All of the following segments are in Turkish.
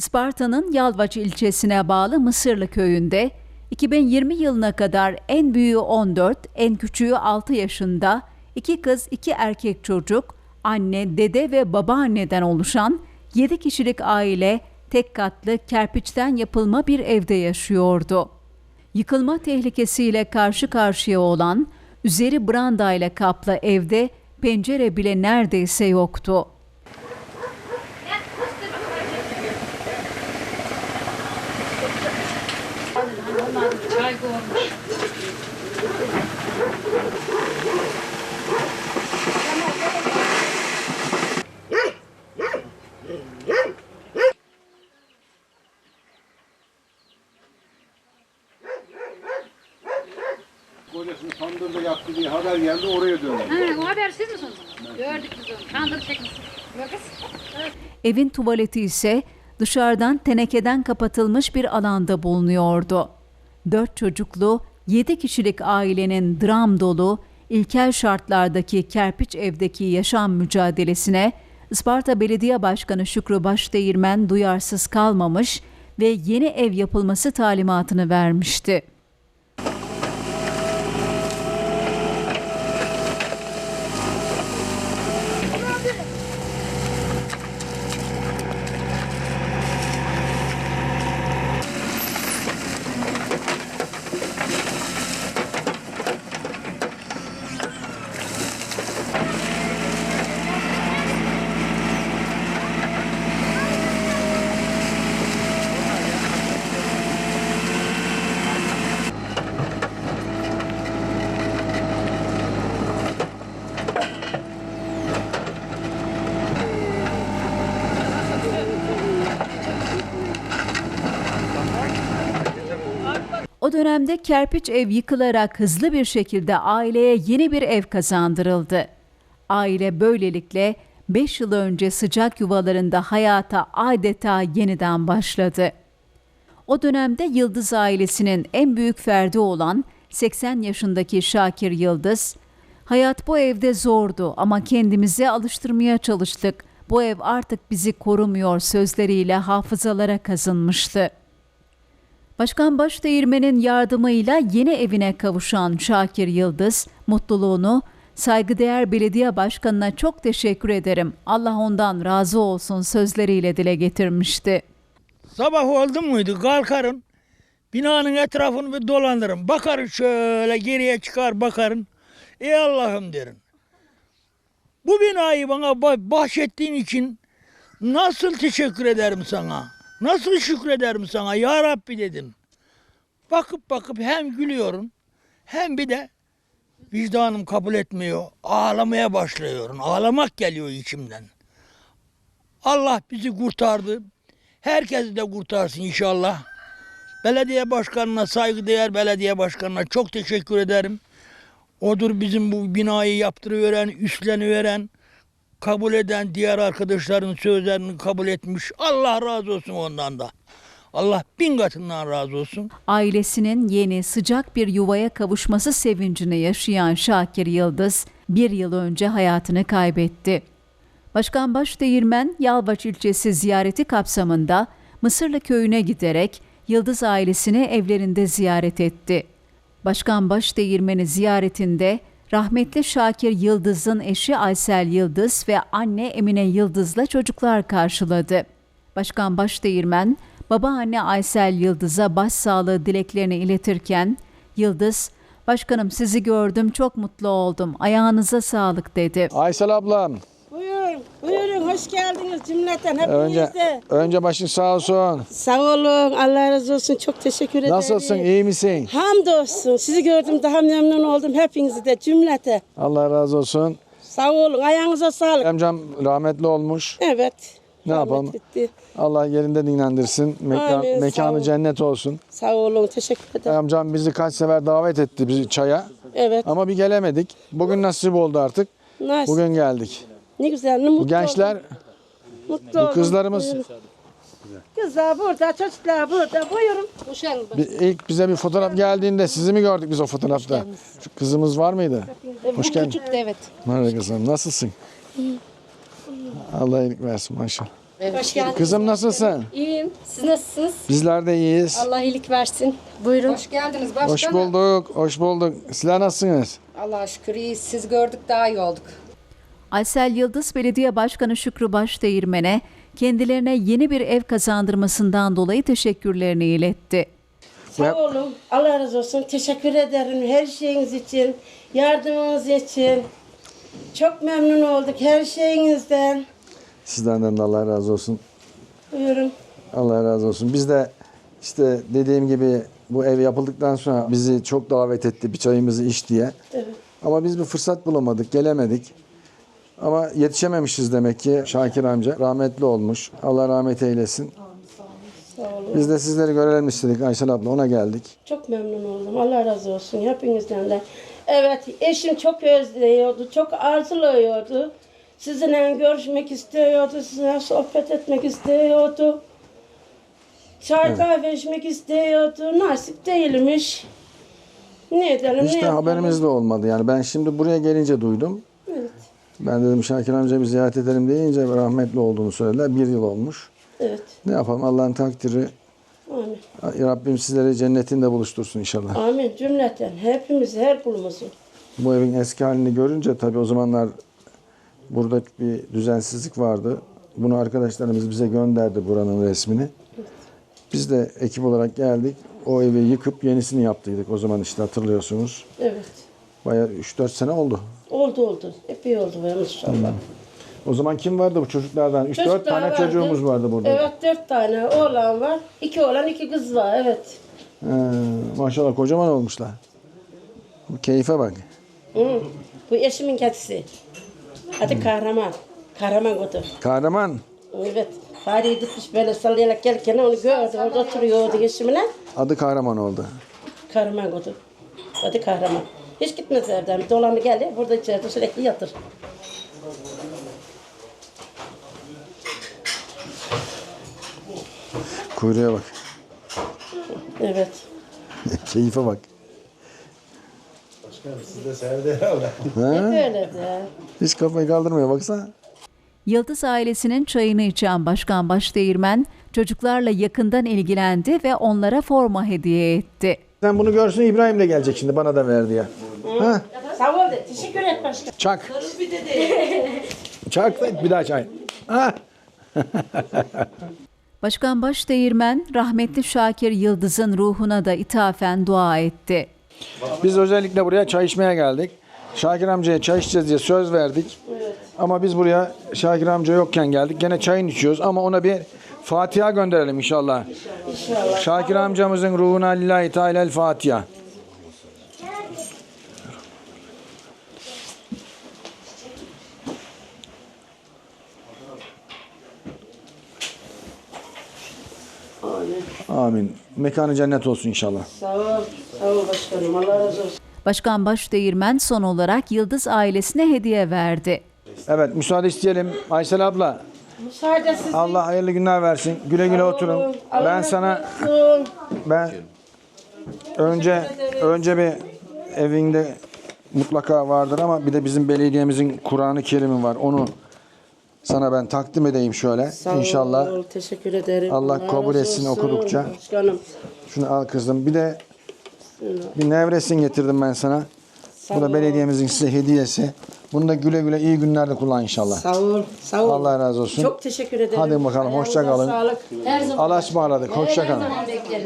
Isparta'nın Yalvaç ilçesine bağlı Mısırlı köyünde 2020 yılına kadar en büyüğü 14, en küçüğü 6 yaşında iki kız iki erkek çocuk, anne, dede ve babaanneden oluşan 7 kişilik aile tek katlı kerpiçten yapılma bir evde yaşıyordu. Yıkılma tehlikesiyle karşı karşıya olan, üzeri branda ile kaplı evde pencere bile neredeyse yoktu. Evin tuvaleti ise dışarıdan tenekeden kapatılmış bir alanda bulunuyordu. Dört çocuklu, yedi kişilik ailenin dram dolu, ilkel şartlardaki kerpiç evdeki yaşam mücadelesine Isparta Belediye Başkanı Şükrü Başdeğirmen duyarsız kalmamış ve yeni ev yapılması talimatını vermişti. O dönemde kerpiç ev yıkılarak hızlı bir şekilde aileye yeni bir ev kazandırıldı. Aile böylelikle 5 yıl önce sıcak yuvalarında hayata adeta yeniden başladı. O dönemde Yıldız ailesinin en büyük ferdi olan 80 yaşındaki Şakir Yıldız, "Hayat bu evde zordu ama kendimizi alıştırmaya çalıştık. Bu ev artık bizi korumuyor." sözleriyle hafızalara kazınmıştı. Başkan Başdeğirmen'in yardımıyla yeni evine kavuşan Şakir Yıldız, mutluluğunu saygıdeğer belediye başkanına çok teşekkür ederim. Allah ondan razı olsun sözleriyle dile getirmişti. Sabah oldu muydu kalkarım. Binanın etrafını bir dolandırırım. Bakarım şöyle geriye çıkar bakarım. Ey Allah'ım derim. Bu binayı bana ba- bahşettiğin için nasıl teşekkür ederim sana? Nasıl şükrederim sana ya Rabbi dedim. Bakıp bakıp hem gülüyorum hem bir de vicdanım kabul etmiyor. Ağlamaya başlıyorum. Ağlamak geliyor içimden. Allah bizi kurtardı. Herkesi de kurtarsın inşallah. Belediye başkanına, saygıdeğer belediye başkanına çok teşekkür ederim. Odur bizim bu binayı yaptırıveren, üstleniveren, kabul eden diğer arkadaşların sözlerini kabul etmiş. Allah razı olsun ondan da. Allah bin katından razı olsun. Ailesinin yeni sıcak bir yuvaya kavuşması sevincini yaşayan Şakir Yıldız bir yıl önce hayatını kaybetti. Başkan Başdeğirmen Yalvaç ilçesi ziyareti kapsamında Mısırlı köyüne giderek Yıldız ailesini evlerinde ziyaret etti. Başkan Başdeğirmen'i ziyaretinde rahmetli Şakir Yıldız'ın eşi Aysel Yıldız ve anne Emine Yıldız'la çocuklar karşıladı. Başkan Başdeğirmen, babaanne Aysel Yıldız'a başsağlığı dileklerini iletirken, Yıldız, "Başkanım sizi gördüm, çok mutlu oldum. Ayağınıza sağlık." dedi. Aysel ablam hoş geldiniz cümleten önce hepiniz de. önce başın sağ olsun. Sağ olun, Allah razı olsun. Çok teşekkür ederim. Nasılsın? iyi misin? Hamdolsun. Sizi gördüm daha memnun oldum hepinizi de cümlete. Allah razı olsun. Sağ olun, ayağınıza sağlık. Amcam rahmetli olmuş. Evet. Ne rahmet yapalım? etti. Allah yerinde dinlendirsin. Mekan, Amin, sağ mekanı olun. cennet olsun. Sağ olun, teşekkür ederim. Amcam bizi kaç sefer davet etti bizi çaya. Evet. Ama bir gelemedik. Bugün nasip oldu artık. Nasıl? Bugün geldik. Ne güzel, ne mutlu Bu gençler, oldum. Mutlu bu oldum. kızlarımız Buyurun. Kızlar burada, çocuklar burada. Buyurun. Hoş geldin. bir- ilk bize bir fotoğraf geldiğinde sizi mi gördük biz o fotoğrafta? Şu kızımız var mıydı? Hoş geldin. Küçük de evet. Merhaba kızım. Nasılsın? Allah iyilik versin maşallah. Hoş geldiniz. Kızım nasılsın? İyiyim. Siz nasılsınız? Bizler de iyiyiz. Allah iyilik versin. Buyurun. Hoş geldiniz başkanım. Hoş bulduk, hoş bulduk. Sizler nasılsınız? Allah'a şükür iyiyiz. Siz gördük daha iyi olduk. Aysel Yıldız Belediye Başkanı Şükrü Başdeğirmen'e kendilerine yeni bir ev kazandırmasından dolayı teşekkürlerini iletti. Sağ olun. Allah razı olsun. Teşekkür ederim her şeyiniz için, yardımınız için. Çok memnun olduk her şeyinizden. Sizlerden de Allah razı olsun. Buyurun. Allah razı olsun. Biz de işte dediğim gibi bu ev yapıldıktan sonra bizi çok davet etti bir çayımızı iç diye. Evet. Ama biz bir fırsat bulamadık, gelemedik. Ama yetişememişiz demek ki Şakir amca. Rahmetli olmuş. Allah rahmet eylesin. Sağ olun. Biz de sizleri görelim istedik Aysel abla ona geldik. Çok memnun oldum. Allah razı olsun hepinizden de. Evet eşim çok özlüyordu, çok arzuluyordu. Sizinle görüşmek istiyordu, sizinle sohbet etmek istiyordu. Çay kahve içmek istiyordu. Nasip değilmiş. Ne edelim Hiç ne de yapalım? haberimiz de olmadı yani. Ben şimdi buraya gelince duydum. Evet. Ben dedim Şakir amca bir ziyaret edelim deyince rahmetli olduğunu söylediler. Bir yıl olmuş. Evet. Ne yapalım Allah'ın takdiri. Amin. Rabbim sizleri cennetinde buluştursun inşallah. Amin cümleten. Hepimiz her kulumuzu. Bu evin eski halini görünce tabii o zamanlar burada bir düzensizlik vardı. Bunu arkadaşlarımız bize gönderdi buranın resmini. Biz de ekip olarak geldik. O evi yıkıp yenisini yaptıydık. O zaman işte hatırlıyorsunuz. Evet. Bayağı 3-4 sene oldu. Oldu oldu. Epey oldu be inşallah. O zaman kim vardı bu çocuklardan? 3-4 Çocuklar tane vardı. çocuğumuz vardı burada. Evet dört tane oğlan var. İki oğlan iki kız var evet. Ee, maşallah kocaman olmuşlar. Bu keyfe bak. Hı. Bu eşimin kedisi. Adı Kahraman. Kahraman odur. Kahraman. Evet. Fareyi tutmuş böyle sallayarak gelirken onu gördü. Orada oturuyordu eşimle. Adı Kahraman oldu. Kahraman odur. Adı Kahraman. Hiç gitmez evden. Dolanı geldi. Burada içeride sürekli yatır. Kuyruğa bak. Evet. Keyfe bak. Hep öyle de. Hiç kafayı kaldırmıyor baksana. Yıldız ailesinin çayını içen Başkan Başdeğirmen çocuklarla yakından ilgilendi ve onlara forma hediye etti. Sen bunu görsün İbrahim de gelecek şimdi bana da ver diye. Ha? Sağ ol de. Teşekkür et başkan. Çak. Çak da bir daha çay. Ha? Başkan Başdeğirmen rahmetli Şakir Yıldız'ın ruhuna da ithafen dua etti. Biz özellikle buraya çay içmeye geldik. Şakir amcaya çay içeceğiz diye söz verdik. Ama biz buraya Şakir amca yokken geldik. Gene çayını içiyoruz ama ona bir Fatiha gönderelim inşallah. İnşallah. Şakir amcamızın ruhuna lillahi teala Fatiha. Amin. Mekanı cennet olsun inşallah. Sağ ol. Sağ ol başkanım. Allah razı olsun. Başkan Başdeğirmen son olarak Yıldız ailesine hediye verdi. Evet müsaade isteyelim. Aysel abla Müsaade sizin. Allah hayırlı günler versin. Güle güle oturun. Allah Ben razı sana olsun. ben önce önce bir evinde mutlaka vardır ama bir de bizim belediyemizin Kur'an-ı Kerim'i var. Onu sana ben takdim edeyim şöyle. Sağ İnşallah. ol, Teşekkür ederim. Allah kabul etsin olsun. okudukça. Başkanım. Şunu al kızım. Bir de bir nevresim getirdim ben sana. Bu da belediyemizin size hediyesi. Bunu da güle güle iyi günlerde kullan inşallah. Sağ ol. Sağ ol. Allah razı olsun. Çok teşekkür ederim. Hadi bakalım, hoşça Ayağınıza kalın. Sağlık. Her zaman, Allah'a ısmarladık. Hoşça kalın.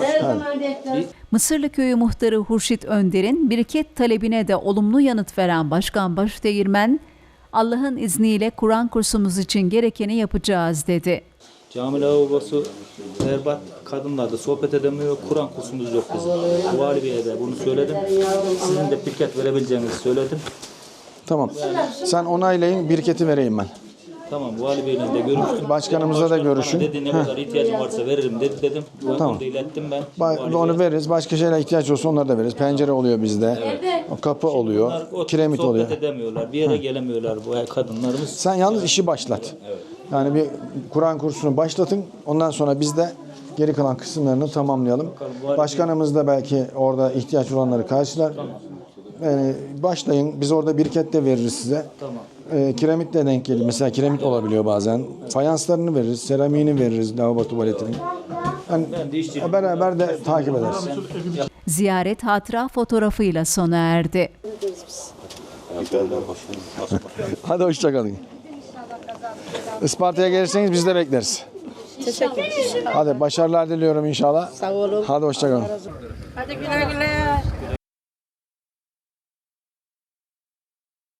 her zaman bekleriz. Mısırlı Köyü muhtarı Hurşit Önder'in biriket talebine de olumlu yanıt veren Başkan Başdeğirmen, Allah'ın izniyle Kur'an kursumuz için gerekeni yapacağız dedi. Cami lavabosu berbat, kadınlar da sohbet edemiyor, Kur'an kursumuz yok bizim. Vali Bey'e de bunu söyledim. Sizin de pirket verebileceğinizi söyledim. Tamam. Sen onaylayın, biriketi vereyim ben. Tamam, Vali Bey'le de görüştüm. Başkanımızla da Başkanım bana görüşün. Dedi ne kadar ihtiyacım varsa veririm dedi dedim. Bu Tamam. konuda ilettim ben. Ba- Vali onu Bey'e. veririz. Başka şeyler ihtiyaç olsa onları da veririz. Pencere oluyor bizde. O kapı oluyor. Bunlar oturup Kiremit sohbet oluyor. edemiyorlar, bir yere gelemiyorlar bu kadınlarımız. Sen yalnız işi başlat. Yani bir Kur'an kursunu başlatın. Ondan sonra biz de geri kalan kısımlarını tamamlayalım. Başkanımız da belki orada ihtiyaç olanları karşılar. Yani başlayın. Biz orada biriket de veririz size. Tamam. E, kiremit de denk gelir. Mesela kiremit olabiliyor bazen. Fayanslarını veririz, seramiğini veririz, lavabo tuvaletini. Yani beraber de takip ederiz. Ziyaret hatıra fotoğrafıyla sona erdi. Hadi hoşçakalın. Isparta'ya gelirseniz biz de bekleriz. Teşekkür ederim. Hadi başarılar diliyorum inşallah. Sağ olun. Hadi hoşçakalın. Hadi güle güle.